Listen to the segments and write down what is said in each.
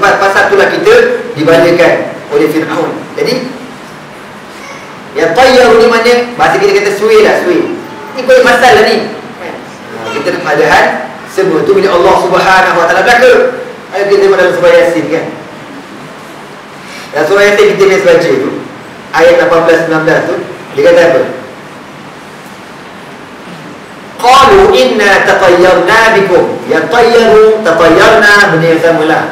sebab pasal itulah kita dibalikan oleh Fir'aun. Jadi yang tayyaru ni mana bahasa kita kata suwi lah suwi ni boleh masal lah ni. Ha, kita nak padahal semua tu milik Allah subhanahu wa ta'ala belaka. Ayo kita tengok dalam surah Yasin kan. Dalam surah Yasin kita biasa baca tu ayat 18-19 tu dia kata apa? Qalu inna tatayyarna bikum. Ya tayyaru tatayyarna Benda yang sama lah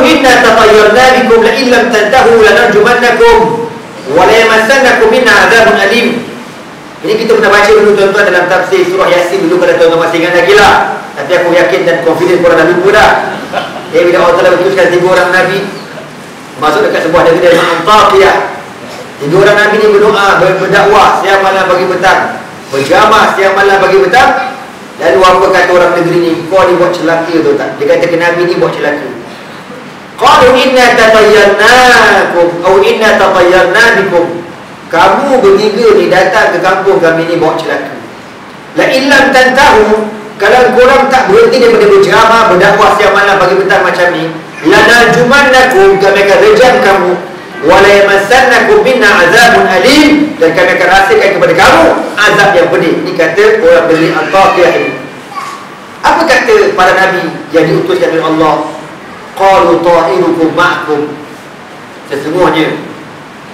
Inna tatayyarna bikum La illam tantahu lanarjumannakum Wa la yamassannakum minna azabun alim Ini kita pernah baca dulu tuan-tuan dalam tafsir surah Yasin dulu pada tuan-tuan masih ingat lagi lah Tapi aku yakin dan confident korang dah lupa dah Ya bila Allah Ta'ala bertuliskan tiga orang Nabi Masuk dekat sebuah negeri dari Antaqiyah Tiga orang Nabi ni berdoa, berdakwah siang malam bagi petang. Berjamah siang malam bagi petang. Lalu apa kata orang negeri ni? Kau ni buat celaka tu tak? Dia kata ke Nabi ni buat celaka. Qalu inna tatayyarnakum atau inna tatayyarna bikum. Kamu bertiga ni datang ke kampung kami ni bawa celaka. La illam tantahu kalau korang tak berhenti daripada berjamah, berdakwah siang malam bagi petang macam ni, lana jumannakum kami akan rejam kamu wala yamassannakum minna azabun alim dan kami akan rasakan kepada kamu azab yang pedih ini kata orang beli al-taqiyah ini apa kata para nabi yang diutuskan oleh Allah qalu ta'irukum ma'akum. Sesungguhnya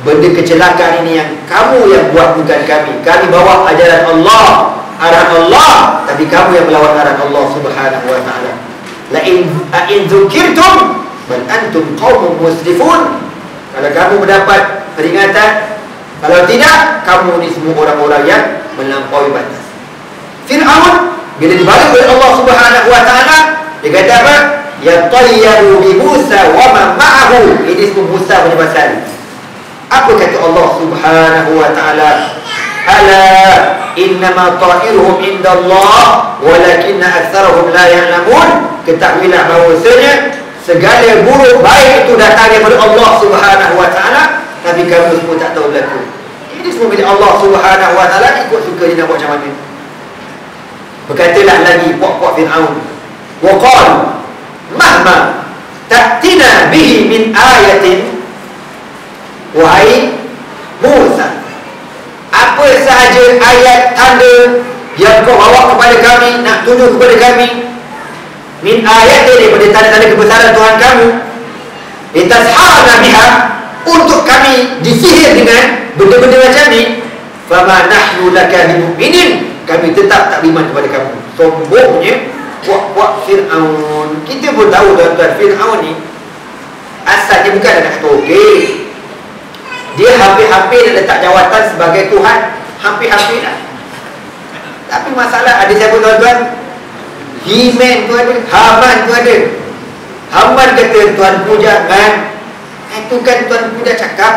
benda kecelakaan ini yang kamu yang buat bukan kami. Kami bawa ajaran Allah arahan Allah tapi kamu yang melawan arahan Allah subhanahu wa ta'ala. La in in dzukirtum bal antum qaumun musrifun. Kalau kamu mendapat peringatan Kalau tidak Kamu ni semua orang-orang yang Melampaui batas. Fir'aun Bila dibalik oleh Allah subhanahu wa ta'ala Dia kata apa? Ya tayyaru bi Musa wa man ma'ahu Ini semua Musa punya pasal Apa kata Allah subhanahu wa ta'ala Ala innama ta'iruhum inda Allah Walakinna aksarahum la ya'lamun Ketahuilah bahawasanya Segala buruk baik itu datang daripada Allah Subhanahu wa taala tapi kamu semua tak tahu berlaku. Ini semua milik Allah Subhanahu wa taala ikut suka dia nak buat macam mana. Berkatalah lagi puak-puak Firaun. Wa qal mahma ta'tina bihi min ayatin wahai Musa. Apa sahaja ayat tanda yang kau bawa kepada kami nak tunjuk kepada kami min ayat daripada tanda-tanda kebesaran Tuhan kamu litashana biha untuk kami disihir dengan benda-benda macam ni fama nahnu laka bimu'minin. Kami tetap tak beriman kepada kamu. Sombongnya buat-buat Fir'aun. Kita pun tahu tuan-tuan Fir'aun ni asalnya bukan anak toge dia hampir-hampir nak letak jawatan sebagai Tuhan. Hampir-hampir dah tapi masalah ada siapa tuan-tuan? He-Man tu ada Haman tu ada. Haman kata Tuan Pu jangan Itu kan Tuan Pu dah cakap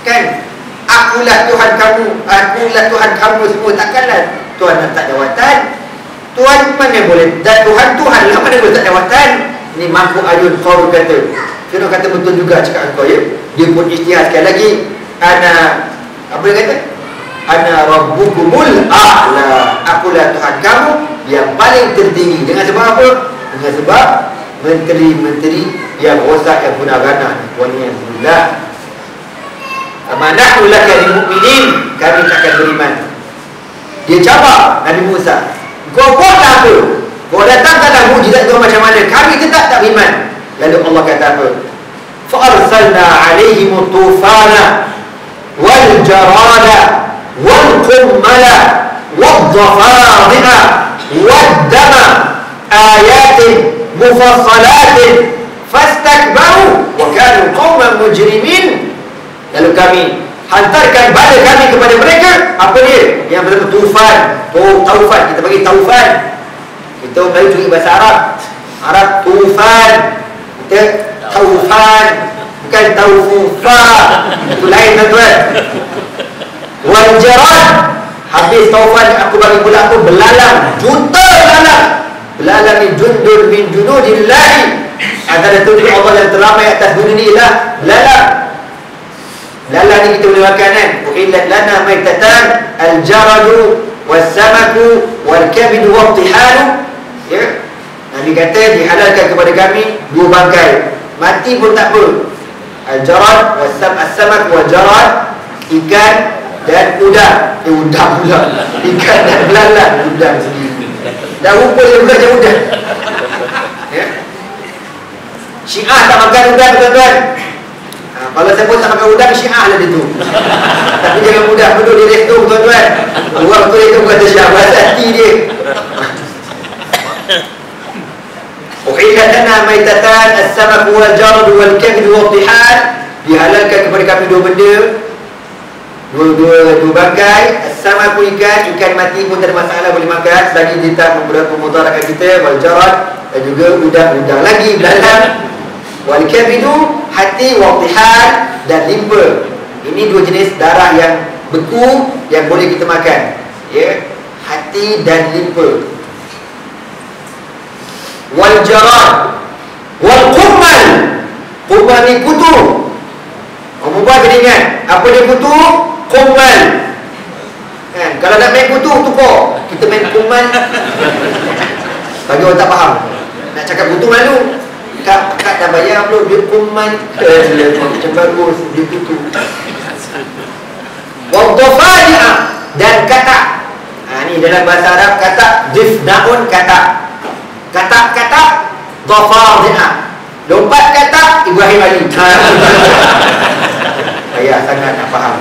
Kan? Akulah Tuhan kamu Akulah Tuhan kamu semua. Takkanlah Tuhan nak tak jawatan Tuhan mana boleh. Dan Tuhan Tuhan lah mana boleh tak jawatan Ini mampu ayun kau kata. Firman kata betul juga cakap kau ya. Dia pun istilah sekali lagi. Ana Apa dia kata? Ana rabbukumul a'la. Akulah Tuhan kamu yang paling tertinggi. Dengan sebab apa? Dengan sebab Menteri-menteri yang rosak yang guna gana Wani yang sebelah Amanah ulaka di mu'minin. Kami takkan beriman. Dia jawab Nabi Musa Kau buatlah apa? Kau datangkanlah mujizat kau macam mana Kami tetap tak beriman Lalu Allah kata apa? Alaihimu tufana Wal jarada والقمل والضفادع والدم آيات مفصلات فاستكبروا وكانوا قوما مجرمين lalu kami hantarkan bala kami kepada mereka. Apa dia? Yang bernama tufan oh, taufan. Kita bagi taufan. Kita Melayu curi bahasa Arab. Arab tufan kita taufan. Bukan taufufa. Itu lain tuan-tuan. Wanjaran Habis taufan aku bagi pula aku belalang. Juta belalang. Belalang ni jundur min junudillahi Antara tujuh Allah yang teramai atas dunia ni ialah Belalang ni kita boleh makan kan Uhillat lana maitatan Al-jaradu Wal-samaku Wal-kabidu Wal-tihalu Ya Nabi kata dihalalkan kepada kami dua bangkai. Mati pun tak apa. Al-jarad wasam as-samak wa jarad ikan dan udang. Eh udang pula. Ikan dan belalang udang sendiri. Dah rupa dia bukan macam udang. Ya. Syiah tak makan udang tuan-tuan. Kalau siapa tak makan udang Syiah lah dia tu. Tapi jangan mudah duduk di resto tuan-tuan. Orang tu itu kata Syiah bahasa hati dia. Uhillat lana maitatan as-samak wal jarad wal kabid wal tihal dihalalkan kepada kami dua benda dua dua dua bangkai as-samak ikan ikan mati pun tak ada masalah boleh makan selagi dia tak memudaratkan kita wal jarad dan juga udang-udang lagi belalang wal kabidu hati wal tihal dan limpa. Ini dua jenis darah yang beku yang boleh kita makan. Ya hati dan limpa. Wal jarad wal qummal qummal ni kutu. Perempuan kena ingat Apa dia kutu? Qummal kan? Kalau nak main kutu, tukar. Kita main qummal Bagi orang tak faham. Nak cakap kutu malu. Kak, dah bayar belum? Dia qummal eh, Macam bagus Dia kutu. Wadofani'ah Dan kata ha, Ni dalam bahasa Arab kata Difna'un kata. Kata-kata Dofani'ah Lompat kata Ibrahim Ali. Saya sangat tak faham.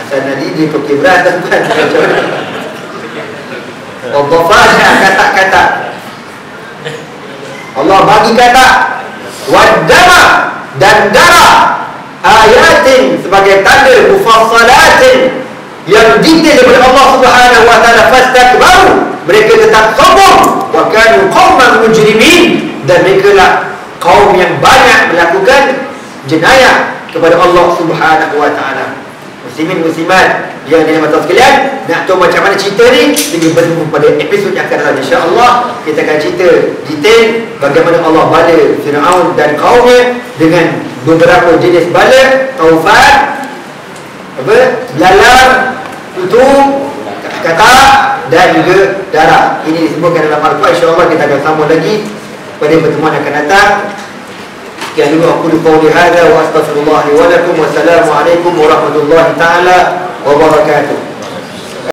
Hasan Ali dia pekir berat tuan Wadofani'ah kata-kata Allah bagi kata Wadama dan darah ayatin sebagai tanda mufassalatin yang detail daripada Allah Subhanahu wa taala fastakbaru mereka tetap sombong. Wa kanu qauman mujrimin. Dan mereka lah kaum yang banyak melakukan jenayah kepada Allah Subhanahu wa taala. Muslimin muslimat yang dirahmati sekalian nak tahu macam mana cerita ni kita bertemu pada episod yang akan datang insya-Allah. Kita akan cerita detail bagaimana Allah bala Firaun dan kaumnya dengan beberapa jenis bala. Taufan apa? Belalang kutu kata dan juga darah ini disebutkan dalam al-Quran. insya-Allah kita akan sambung lagi pada pertemuan yang akan datang. Sekian dulu aku qawli hadha wa astaghfirullah li wa lakum wassalamu alaikum warahmatullahi taala wabarakatuh